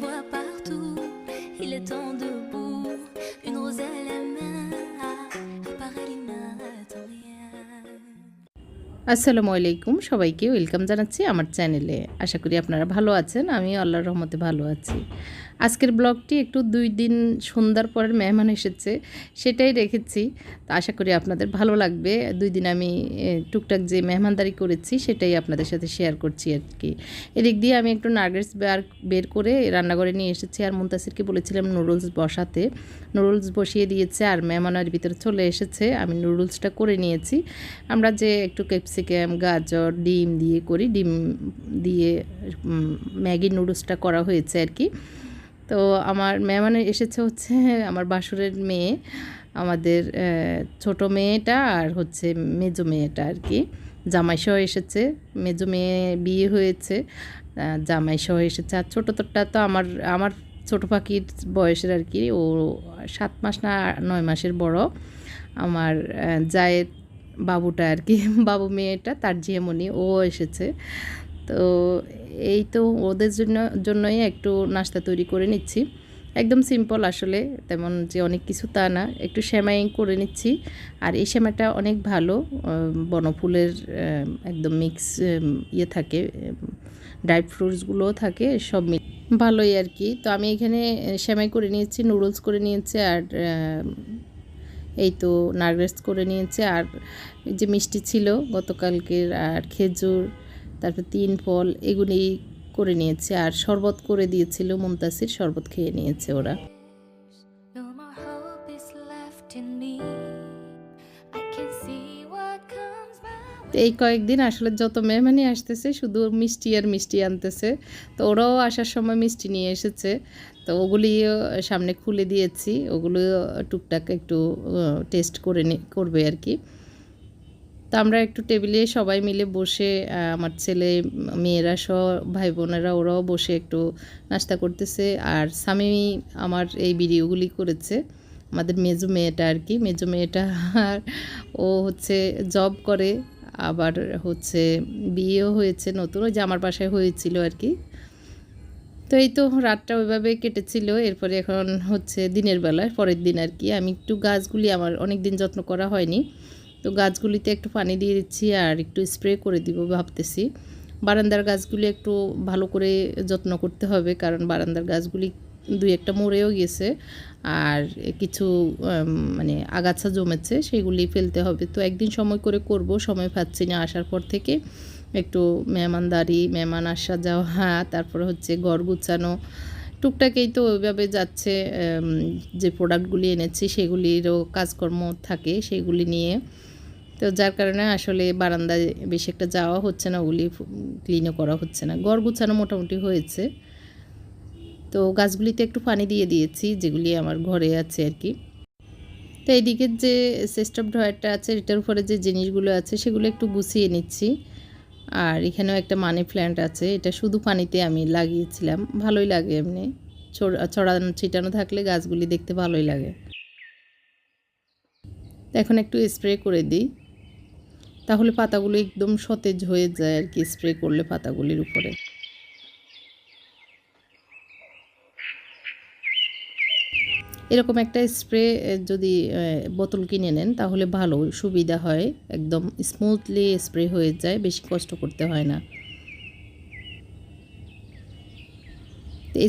voit partout. Il est temps de une rose à la main. আসসালামু আলাইকুম সবাইকে welcome জানাচ্ছি আমার চ্যানেলে আশা করি আপনারা ভালো আছেন আমি আল্লাহর রহমতে ভালো আছি আজকের ব্লগটি একটু দুই দিন সন্ধ্যার পরের মেহমান এসেছে, সেটাই রেখেছি তো আশা করি আপনাদের ভালো লাগবে। দুই দিন আমি টুকটাক যে মেহমানদারি করেছি, সেটাই আপনাদের সাথে শেয়ার করছি আর কি। এদিক দিয়ে আমি একটু নার্গেটস বের বের করে রান্নাঘরে নিয়ে এসেছি, আর মুন্তাসিরকে বলেছিলাম নুডলস বসাতে। নুডলস বসিয়ে দিয়েছে, আর মেহমানের ভিতরে চলে এসেছে। আমি নুডলসটা করে নিয়েছি। আমরা যে একটু ক্যাপসিকাম গাজর, ডিম দিয়ে করি, ডিম দিয়ে ম্যাগি নুডলসটা করা হয়েছে আর কি। তো আমার মেহমানে এসেছে হচ্ছে আমার বাসুরের মেয়ে, আমাদের ছোট মেয়েটা আর হচ্ছে মেজো মেয়েটা আর কি জামাই সহ এসেছে, মেজো মেয়ে বিয়ে হয়েছে জামাই সহ এসেছে। আর ছোটো তোরটা তো আমার আমার ছোট পাখির বয়সের আর কি ও সাত মাস না নয় মাসের বড়। আমার জায়ের বাবুটা আর কি বাবু মেয়েটা, তার ঝিয়ামণি ও এসেছে। তো এই তো ওদের জন্য, জন্যই একটু নাস্তা তৈরি করে নিচ্ছি। একদম সিম্পল আসলে, তেমন যে অনেক কিছু তা না। একটু সেমাই করে নিচ্ছি। আর এই সেমাইটা অনেক ভালো বনফুলের একদম মিক্স ইয়ে থাকে ড্রাই ফ্রুটসগুলোও থাকে, সব ভালোই আর কি। তো আমি এখানে সেমাই করে নিয়েছি নুডলস করে নিয়েছি, আর এই তো নার্গেস করে নিয়েছে। আর যে মিষ্টি ছিল গতকালকের, আর খেজুর তারপর তিন ফল এগুলি করে নিয়েছে আর শরবত করে দিয়েছিল মুমতাসির শরবত খেয়ে নিয়েছে ওরা। এই কয়েকদিন আসলে যত মেহমানি আসতেছে শুধু মিষ্টি আর মিষ্টি আনতেছে। তো ওরাও আসার সময় মিষ্টি নিয়ে এসেছে। তো ওগুলিও সামনে খুলে দিয়েছি। ওগুলো টুকটাক একটু টেস্ট করে করবে আর কি। তো আমরা একটু টেবিলে সবাই মিলে বসে আমার ছেলে, মেয়েরা সহ, ভাই বোনেরা ওরাও বসে একটু নাস্তা করতেছে। আর স্বামী আমার এই ভিডিওগুলি করেছে। আমাদের মেজো মেয়েটা আর কি মেজো মেয়েটা আর ও হচ্ছে জব করে, আবার হচ্ছে বিয়েও হয়েছে নতুন। ওই যে আমার বাসায় হয়েছিল আর কি তো এই তো রাতটা ওইভাবে কেটেছিল। এরপরে এখন হচ্ছে দিনের বেলায়, পরের দিন আর কি আমি একটু গাছগুলি আমার অনেক দিন যত্ন করা হয়নি। তো গাছগুলিতে একটু পানি দিয়ে দিচ্ছি আর একটু স্প্রে করে দিব ভাবতেছি। বারান্দার গাছগুলি একটু ভালো করে যত্ন করতে হবে কারণ বারান্দার গাছগুলি দুই একটা মরেও গেছে আর কিছু মানে আগাছা জমেছে সেগুলি ফেলতে হবে। তো একদিন সময় করে করব, সময় পাচ্ছি না আসার পর থেকে। একটু মেহমানদারি, মেহমান আসা যাওয়া, তারপরে হচ্ছে ঘর গুছানো। টুকটাকেই তো ওইভাবে যাচ্ছে যে প্রোডাক্টগুলি এনেছি সেগুলিরও কাজকর্ম থাকে সেগুলি নিয়ে। তো যার কারণে আসলে বারান্দায় বেশি একটা যাওয়া হচ্ছে না, ওগুলি ক্লিনও করা হচ্ছে না। ঘর গুছানো মোটামুটি হয়েছে। তো গাছগুলিতে একটু পানি দিয়ে দিয়েছি, যেগুলি আমার ঘরে আছে আর কি। তো এইদিকের যে সিস্টেম ড্রয়ারটা আছে, এটার উপরে যে জিনিসগুলো আছে, সেগুলো একটু গুছিয়ে নিচ্ছি। আর এখানেও একটা মানি প্ল্যান্ট আছে, এটা শুধু পানিতে আমি লাগিয়েছিলাম। ভালোই লাগে এমনি। ছড়ানো, ছিটানো থাকলে গাছগুলি দেখতে ভালোই লাগে। এখন একটু স্প্রে করে দিই। তাহলে পাতাগুলো একদম সতেজ হয়ে যায় আর কি স্প্রে করলে পাতাগুলির উপরে। এরকম একটা স্প্রে যদি বোতল কিনে নেন, তাহলে ভালো সুবিধা হয়। একদম স্মুথলি স্প্রে হয়ে যায়, বেশি কষ্ট করতে হয় না।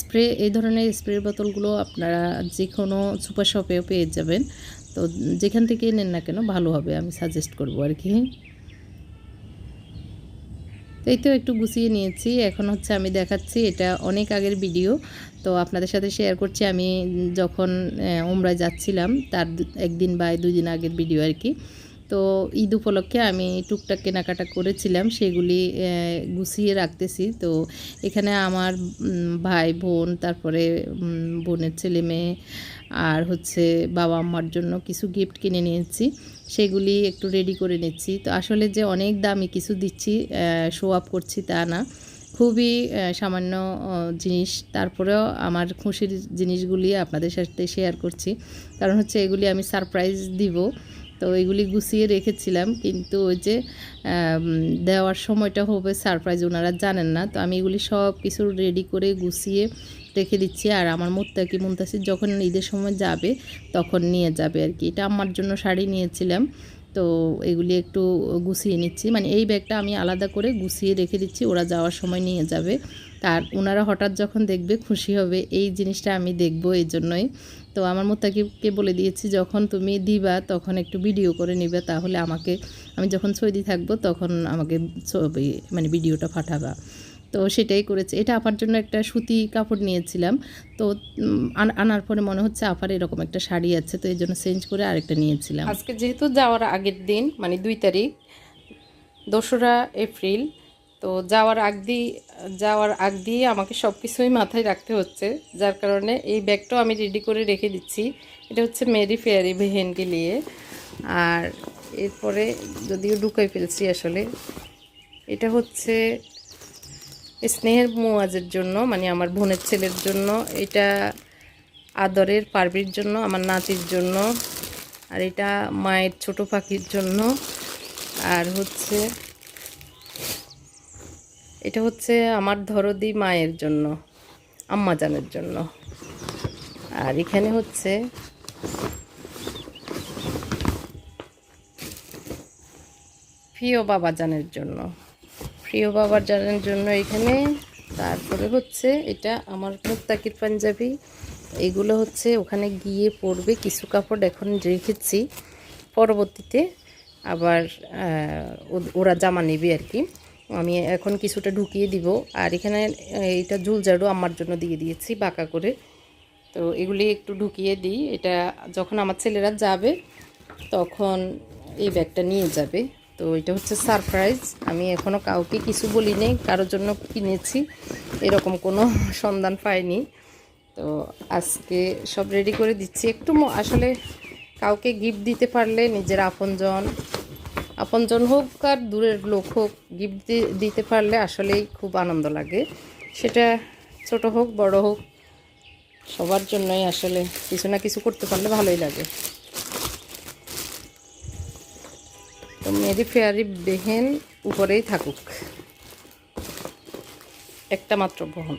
স্প্রে এই ধরনের স্প্রে বোতলগুলো আপনারা যে কোনো সুপার শপেও পেয়ে যাবেন। তো যেখান থেকে নেন না কেন ভালো হবে, আমি সাজেস্ট করব আর কি। এই তো একটু গুছিয়ে নিয়েছি। এখন হচ্ছে আমি দেখাচ্ছি, এটা অনেক আগের ভিডিও তো আপনাদের সাথে শেয়ার করছি, আমি যখন উমরায় যাচ্ছিলাম, তার একদিন বা দুদিন আগের ভিডিও আর কি। তো ঈদ উপলক্ষে আমি টুকটাক কেনাকাটা করেছিলাম, সেগুলি গুছিয়ে রাখতেছি। তো এখানে আমার ভাই, বোন, তারপরে বোনের ছেলে মেয়ে আর হচ্ছে বাবা আম্মার জন্য কিছু গিফট কিনে নিয়েছি। সেগুলি একটু রেডি করে নিচ্ছি। তো আসলে যে অনেক দামি কিছু দিচ্ছি শো আপ করছি তা না। খুবই সামান্য জিনিস। তারপরেও আমার খুশির জিনিসগুলি আপনাদের সাথে শেয়ার করছি। কারণ হচ্ছে এগুলি আমি সারপ্রাইজ দিব। তো এগুলি গুছিয়ে রেখেছিলাম, কিন্তু ওই যে দেওয়ার সময়টা হবে সারপ্রাইজ ওনারা জানেন না, তো আমি এগুলি সব কিছু রেডি করে গুছিয়ে রেখে দিচ্ছি। আর আমার মুত্তাকি মুন্তাসির যখন ঈদের সময় যাবে, তখন নিয়ে যাবে আর কি। এটা আমার জন্য শাড়ি নিয়েছিলাম, তো এগুলি একটু গুছিয়ে নিচ্ছি। মানে এই ব্যাগটা আমি আলাদা করে গুছিয়ে রেখে দিচ্ছি, ওরা যাওয়ার সময় নিয়ে যাবে। তার ওনারা হঠাৎ যখন দেখবে, খুশি হবে, এই জিনিসটা আমি দেখব, এই জন্যই। তো আমার মোত্তাকিবকে বলে দিয়েছি, যখন তুমি দিবা, তখন একটু ভিডিও করে নিবে, তাহলে আমাকে, আমি যখন সৌদি থাকব, তখন আমাকে ছবি মানে ভিডিওটা পাঠাবা। তো সেটাই করেছে। এটা আপার জন্য একটা সুতি কাপড় নিয়েছিলাম। তো আনার পরে মনে হচ্ছে আপার এরকম একটা শাড়ি আছে, তো এই জন্য চেঞ্জ করে আরেকটা নিয়েছিলাম। আজকে যেহেতু যাওয়ার আগের দিন মানে দুই তারিখ, দোসরা এপ্রিল তো যাওয়ার আগ দিয়ে, যাওয়ার আগ দিয়ে আমাকে সব কিছুই মাথায় রাখতে হচ্ছে, যার কারণে এই ব্যাগটাও আমি রেডি করে রেখে দিচ্ছি। এটা হচ্ছে মেরি ফেয়ারি বেহেনকে নিয়ে। আর এরপরে যদিও ঢুকাই ফেলছি আসলে, এটা হচ্ছে স্নেহের মোয়াজের জন্য মানে আমার বোনের ছেলের জন্য, এটা আদরের পারবির জন্য, আমার নাতির জন্য, আর এটা মায়ের ছোট পাখির জন্য, আর হচ্ছে এটা হচ্ছে আমার ধরদি মায়ের জন্য আম্মাজানের জন্য। আর এখানে হচ্ছে প্রিয় বাবাজানের জন্য। প্রিয় বাবাজানের জন্য এখানে, তারপরে হচ্ছে এটা আমার মুক্তাকির পাঞ্জাবি। এগুলো হচ্ছে ওখানে গিয়ে পরবে, কিছু কাপড় এখন রেখেছি। পরবর্তীতে আবার ওরা জামা নেবে আর কি। আমি এখন কিছুটা ঢুকিয়ে দিব। আর এখানে, এইটা জুল জাড়ু আমার জন্য দিয়ে দিয়েছি বাঁকা করে। তো এগুলি একটু ঢুকিয়ে দিই। এটা যখন আমার ছেলেরা যাবে, তখন এই ব্যাগটা নিয়ে যাবে। তো এটা হচ্ছে সারপ্রাইজ। আমি এখনও কাউকে কিছু বলি নেই। কারোর জন্য কিনেছি। এরকম কোনো সন্ধান পাইনি। তো আজকে সব রেডি করে দিচ্ছি। একটু আসলে কাউকে গিফট দিতে পারলে নিজের আপনজন আপনজন হোক আর দূরের লোক হোক গিফট দিতে পারলে আসলেই খুব আনন্দ লাগে। সেটা ছোট হোক, বড় হোক, সবার জন্যই আসলে কিছু না কিছু করতে পারলে ভালোই লাগে। তো মেরি ফেয়ারি বেহেন উপরেই থাকুক। একটা মাত্র বহন।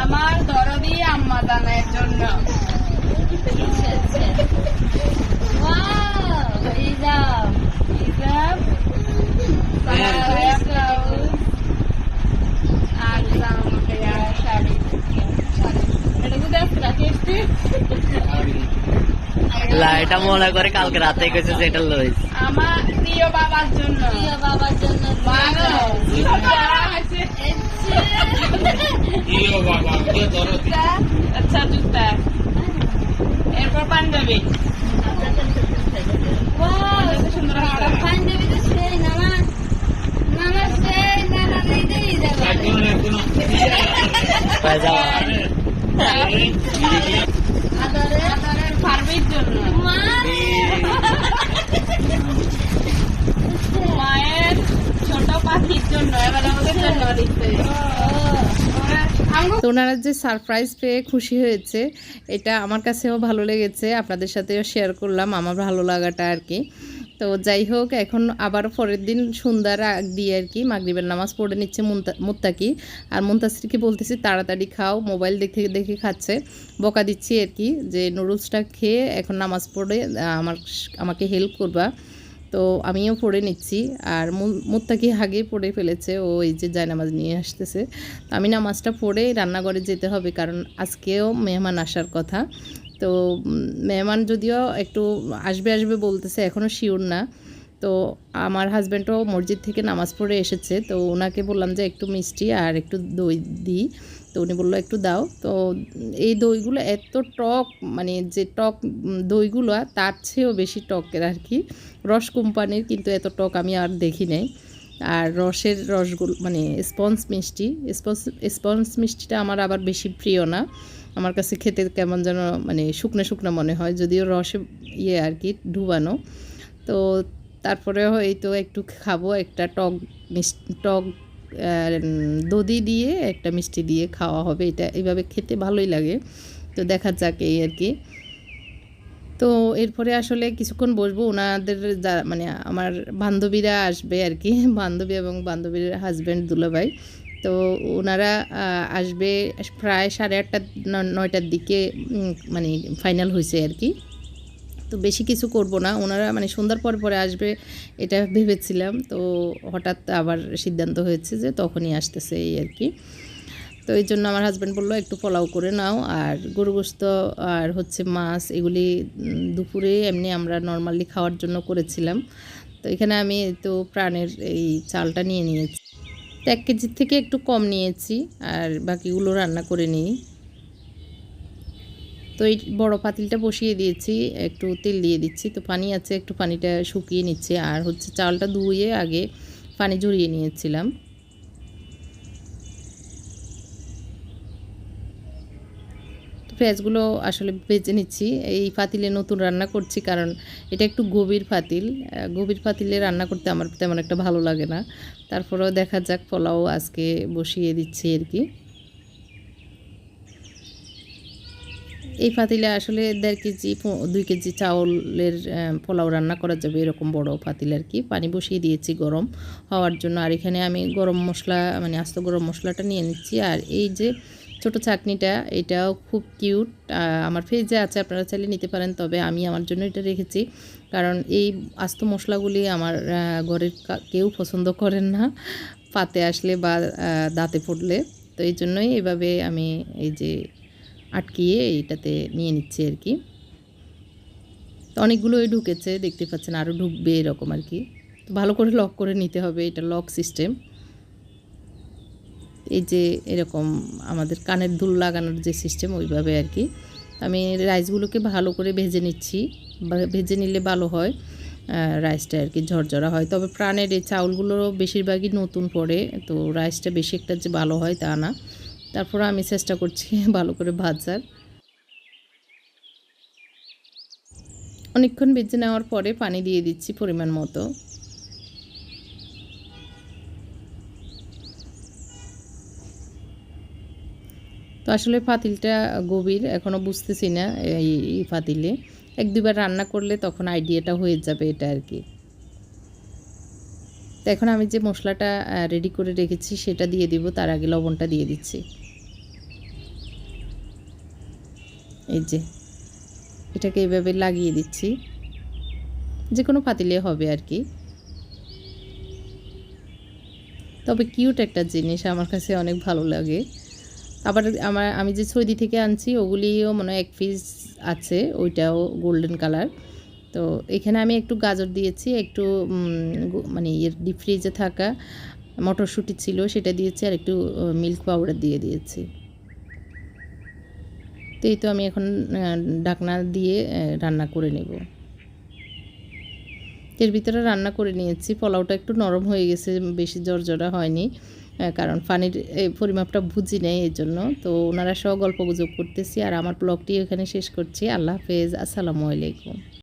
আমার দরদি আম্মা দানের জন্য। এটা মনে করে কালকে রাতে গেছে সেটা লই আমার প্রিয় বাবার জন্য। প্রিয় বাবার জন্য। আচ্ছা জুতা এরপর পাঞ্জাবি সুন্দর পয়জামা আদরের ফার্মির জন্য মায়ের ছোট পাখির জন্য এবার আমাদের জন্য দিচ্ছে তো ওনারা যে সারপ্রাইজ পেয়ে খুশি হয়েছে। এটা আমার কাছেও ভালো লেগেছে। আপনাদের সাথেও শেয়ার করলাম। আমার ভালো লাগাটা আর কি তো যাই হোক, এখন আবার পরের দিন সন্ধ্যার আগ দিয়ে আর কি মাগরিবের নামাজ পড়ে নিচ্ছে মুন্তা- মুত্তাকি। আর মুন্তাসিরকে বলতেছি, তাড়াতাড়ি খাও, মোবাইল দেখে দেখে খাচ্ছে। বকা দিচ্ছি আর কি যে, নুডলসটা খেয়ে এখন নামাজ পড়ে আমার, আমাকে হেল্প করবা। তো আমিও পড়ে নিচ্ছি। আর মুত্তাকি হাগে পড়ে ফেলেছে, ও এই যে জায়নামাজ নিয়ে আসতেছে। তো আমি নামাজটা পড়ে রান্নাঘরে যেতে হবে, কারণ আজকেও মেহমান আসার কথা। তো মেহমান যদিও একটু আসবে আসবে বলতেছে এখনও শিওর না। তো আমার হাজব্যান্ডও মসজিদ থেকে নামাজ পড়ে এসেছে, তো ওনাকে বললাম যে একটু মিষ্টি আর একটু দই দিই। তো উনি বলল, একটু দাও। তো এই দইগুলো এত টক মানে যে টক দইগুলো, তার চেয়েও বেশি টকের আর কি। রস কোম্পানির কিন্তু এত টক আমি আর দেখি নাই। আর রসের রসগুলো মানে স্পঞ্জ মিষ্টি, স্পঞ্জ স্পঞ্জ মিষ্টিটা আমার আবার বেশি প্রিয় না। আমার কাছে খেতে কেমন যেন মানে শুকনো শুকনো মনে হয়, যদিও রসে ইয়ে আর কি, ডুবানো। তো তারপরে এই তো একটু খাব একটা টক মিষ্টি, টক দধি দিয়ে একটা মিষ্টি দিয়ে খাওয়া হবে। এটা এইভাবে খেতে ভালোই লাগে। তো দেখা যাক এই আর কি। তো এরপরে আসলে কিছুক্ষণ বসবো। ওনাদের যা মানে আমার বান্ধবীরা আসবে আর কি। বান্ধবী এবং বান্ধবীর হাজব্যান্ড দুলাভাই। তো ওনারা আসবে প্রায় সাড়ে আটটা নয়টার দিকে মানে ফাইনাল হয়েছে আর কি। তো বেশি কিছু করব না। ওনারা মানে সন্ধ্যার পর পরে আসবে এটা ভেবেছিলাম। তো হঠাৎ আবার সিদ্ধান্ত হয়েছে যে তখনই আসতেছে এই আর কি। তো এই জন্য আমার হাজব্যান্ড বলল, একটু পোলাও করে নাও আর গরু গোস্ত আর হচ্ছে মাছ, এগুলি দুপুরে এমনি আমরা নর্মালি খাওয়ার জন্য করেছিলাম। তো এখানে আমি তো প্রাণের এই চালটা নিয়ে নিয়েছি। এক কেজির থেকে একটু কম নিয়েছি আর বাকিগুলো রান্না করে নিই। তো এই বড় পাতিলটা বসিয়ে দিয়েছি, একটু তেল দিয়ে দিচ্ছি। তো পানি আছে, একটু পানিটা শুকিয়ে নিচ্ছে। আর হচ্ছে চালটা ধুয়ে আগে পানি ঝরিয়ে নিয়েছিলাম। পেঁয়াজগুলো আসলে বেজে নিচ্ছি। এই পাতিলে নতুন রান্না করছি কারণ এটা একটু গভীর পাতিল। গভীর পাতিলে রান্না করতে আমার তেমন একটা ভালো লাগে না। তারপরেও দেখা যাক পোলাও আজকে বসিয়ে দিচ্ছি আর কি। এই পাতিলে আসলে দেড় কেজি দুই কেজি চাউলের পোলাও রান্না করা যাবে এরকম বড় পাতিল আর কি। পানি বসিয়ে দিয়েছি গরম হওয়ার জন্য। আর এখানে আমি গরম মশলা মানে আস্ত গরম মশলাটা নিয়ে নিচ্ছি। আর এই যে ছোট চাটনিটা, এটাও খুব কিউট। আমার ফ্রিজে আছে, আপনারা চাইলে নিতে পারেন। তবে আমি আমার জন্য এটা রেখেছি। কারণ এই আস্ত মশলাগুলি আমার ঘরের কেউ পছন্দ করেন না পাতে আসলে বা দাঁতে পড়লে। তো এই জন্যই এভাবে আমি এই যে আটকিয়ে এইটাতে নিয়ে নিচ্ছি আর কি। তো অনেকগুলোই ঢুকেছে, দেখতে পাচ্ছেন আরও ঢুকবে এরকম আর কি। তো ভালো করে লক করে নিতে হবে, এটা লক সিস্টেম এই যে এরকম আমাদের কানের দুল লাগানোর যে সিস্টেম ওইভাবে আর কি। আমি রাইসগুলোকে ভালো করে ভেজে নিচ্ছি ভেজে নিলে ভালো হয় রাইসটা আর কি ঝরঝরা হয়। তবে প্রাণের এই চাউলগুলো বেশিরভাগই নতুন পড়ে, তো রাইসটা বেশি একটা যে ভালো হয় তা না। তারপরে আমি চেষ্টা করছি ভালো করে ভাজার। অনেকক্ষণ ভেজে নেওয়ার পরে পানি দিয়ে দিচ্ছি পরিমাণ মতো। তো আসলে পাতিলটা গভীর এখনও বুঝতেছি না এই পাতিলে এক দুবার রান্না করলে তখন আইডিয়াটা হয়ে যাবে এটা আর কি। তো এখন আমি যে মশলাটা রেডি করে রেখেছি সেটা দিয়ে দিব, তার আগে লবণটা দিয়ে দিচ্ছি। এই যে, এটাকে এইভাবে লাগিয়ে দিচ্ছি। যে কোনো পাতিলে হবে আর কি। তবে কিউট একটা জিনিস আমার কাছে অনেক ভালো লাগে। আবার আমার, আমি যে সৌদি থেকে আনছি, ওগুলিও মনে হয় এক পিস আছে, ওইটাও গোল্ডেন কালার তো এখানে আমি একটু গাজর দিয়েছি, একটু মানে ইয়ের ডিপ ফ্রিজে থাকা মটরশুঁটি ছিল, সেটা দিয়েছি, আর একটু মিল্ক পাউডার দিয়ে দিয়েছি। তো এই তো আমি এখন ডাকনা ঢাকনা দিয়ে রান্না করে নেব। এর ভিতরে রান্না করে নিয়েছি। পোলাওটা একটু নরম হয়ে গেছে, বেশি জর্জরা হয়নি কারণ পানির পরিমাপটা বুঝি নেই এই জন্য। তো ওনারা সহ গল্প গুজব করতেছি, আর আমার ব্লগটি এখানে শেষ করছি। আল্লাহ হাফেজ, আসসালামু আলাইকুম।